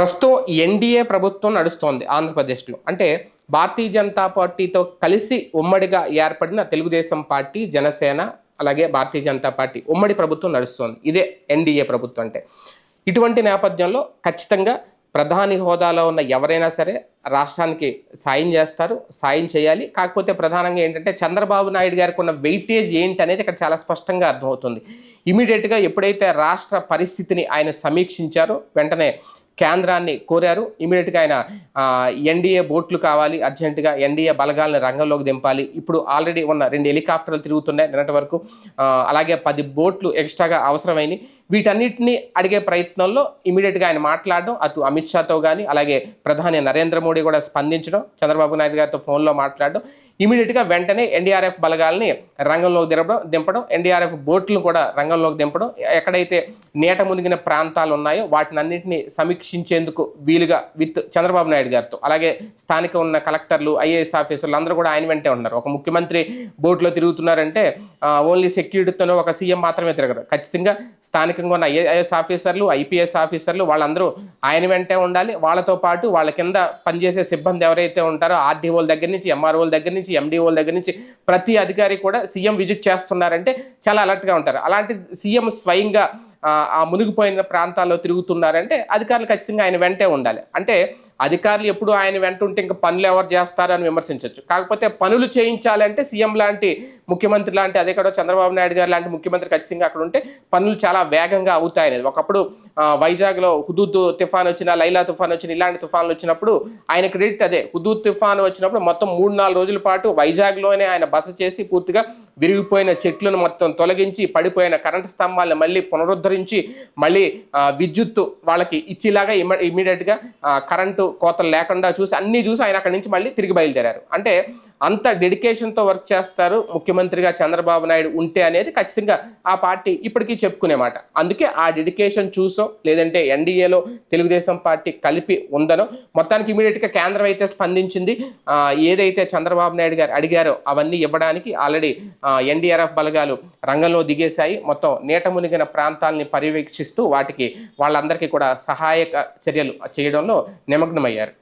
ప్రస్తుతం ఎన్డీఏ ప్రభుత్వం నడుస్తోంది ఆంధ్రప్రదేశ్లో. అంటే భారతీయ జనతా పార్టీతో కలిసి ఉమ్మడిగా ఏర్పడిన తెలుగుదేశం పార్టీ జనసేన అలాగే భారతీయ జనతా పార్టీ ఉమ్మడి ప్రభుత్వం నడుస్తోంది. ఇదే ఎన్డీఏ ప్రభుత్వం అంటే. ఇటువంటి నేపథ్యంలో ఖచ్చితంగా ప్రధాని హోదాలో ఉన్న ఎవరైనా సరే రాష్ట్రానికి సాయం చేస్తారు సాయం చేయాలి. కాకపోతే ప్రధానంగా ఏంటంటే చంద్రబాబు నాయుడు గారికి ఉన్న వెయిటేజ్ ఏంటి అనేది ఇక్కడ చాలా స్పష్టంగా అర్థమవుతుంది. ఇమీడియట్గా ఎప్పుడైతే రాష్ట్ర పరిస్థితిని ఆయన సమీక్షించారో వెంటనే కేంద్రాన్ని కోరారు. ఇమీడియట్గా ఆయన ఎన్డీఏ బోట్లు కావాలి అర్జెంటుగా ఎన్డీఏ బలగాలను రంగంలోకి దింపాలి. ఇప్పుడు ఆల్రెడీ ఉన్న రెండు హెలికాప్టర్లు తిరుగుతున్నాయి. నిన్నటి వరకు అలాగే పది బోట్లు ఎక్స్ట్రాగా అవసరమైనవి వీటన్నిటిని అడిగే ప్రయత్నంలో ఇమీడియట్గా ఆయన మాట్లాడడం అటు అమిత్ షాతో కానీ అలాగే ప్రధాని నరేంద్ర మోడీ కూడా స్పందించడం చంద్రబాబు నాయుడు గారితో ఫోన్లో మాట్లాడడం ఇమీడియట్గా వెంటనే ఎన్డీఆర్ఎఫ్ బలగాల్ని రంగంలోకి దింపడం దింపడం ఎన్డీఆర్ఎఫ్ బోట్లను కూడా రంగంలోకి దింపడం ఎక్కడైతే నేట మునిగిన ప్రాంతాలు ఉన్నాయో వాటినన్నింటినీ సమీక్షించేందుకు వీలుగా విత్ చంద్రబాబు నాయుడు గారితో అలాగే స్థానిక ఉన్న కలెక్టర్లు ఐఏఎస్ ఆఫీసర్లు అందరూ కూడా ఆయన వెంటే ఉన్నారు. ఒక ముఖ్యమంత్రి బోట్లో తిరుగుతున్నారంటే ఓన్లీ సెక్యూరిటీతోనే ఒక సీఎం మాత్రమే తిరగరు. ఖచ్చితంగా స్థానిక స్థానికంగా ఉన్న ఐఏఎస్ ఆఫీసర్లు ఐపీఎస్ ఆఫీసర్లు వాళ్ళందరూ ఆయన వెంటే ఉండాలి. వాళ్ళతో పాటు వాళ్ళ కింద పనిచేసే సిబ్బంది ఎవరైతే ఉంటారో ఆర్డీఓల దగ్గర నుంచి ఎంఆర్ఓల దగ్గర నుంచి ఎండిఓల దగ్గర నుంచి ప్రతి అధికారి కూడా సీఎం విజిట్ చేస్తున్నారంటే చాలా అలర్ట్గా ఉంటారు. అలాంటి సీఎం స్వయంగా ఆ, ఆ మునిగిపోయిన ప్రాంతాల్లో తిరుగుతున్నారంటే అధికారులు ఖచ్చితంగా ఆయన వెంటే ఉండాలి. అంటే అధికారులు ఎప్పుడు ఆయన వెంట ఉంటే ఇంకా పనులు ఎవరు చేస్తారని విమర్శించవచ్చు కాకపోతే పనులు చేయించాలంటే సీఎం లాంటి ముఖ్యమంత్రి లాంటి అదే కూడా చంద్రబాబు నాయుడు గారు లాంటి ముఖ్యమంత్రి ఖచ్చితంగా అక్కడ ఉంటే పనులు చాలా వేగంగా అవుతాయి అనేది. ఒకప్పుడు వైజాగ్లో హుదూద్ తుఫాన్ వచ్చిన లైలా తుఫాన్ వచ్చిన ఇలాంటి తుఫాన్లు వచ్చినప్పుడు ఆయన క్రెడిట్ అదే. హుదూద్ తుఫాన్ వచ్చినప్పుడు మొత్తం మూడు నాలుగు రోజుల పాటు వైజాగ్లోనే ఆయన బస చేసి పూర్తిగా విరిగిపోయిన చెట్లను మొత్తం తొలగించి పడిపోయిన కరెంటు స్తంభాలను మళ్ళీ పునరుద్ధరించి మళ్ళీ విద్యుత్తు వాళ్ళకి ఇచ్చేలాగా ఇమ్మ ఇమీడియట్గా కరెంటు కోతలు లేకుండా చూసి అన్నీ చూసి ఆయన అక్కడి నుంచి మళ్ళీ తిరిగి బయలుదేరారు. అంటే అంత డెడికేషన్తో వర్క్ చేస్తారు. ముఖ్యమంత్రిగా చంద్రబాబు నాయుడు ఉంటే అనేది ఖచ్చితంగా ఆ పార్టీ ఇప్పటికీ చెప్పుకునే మాట. అందుకే ఆ డెడికేషన్ చూసో లేదంటే ఎన్డీఏలో తెలుగుదేశం పార్టీ కలిపి ఉందనో మొత్తానికి ఇమీడియట్గా కేంద్రం అయితే స్పందించింది. ఏదైతే చంద్రబాబు నాయుడు గారు అడిగారో అవన్నీ ఇవ్వడానికి ఆల్రెడీ ఎన్డీఆర్ఎఫ్ బలగాలు రంగంలో దిగేశాయి. మొత్తం నీట మునిగిన ప్రాంతాలని పర్యవేక్షిస్తూ వాటికి వాళ్ళందరికీ కూడా సహాయక చర్యలు చేయడంలో నిమగ్నమయ్యారు.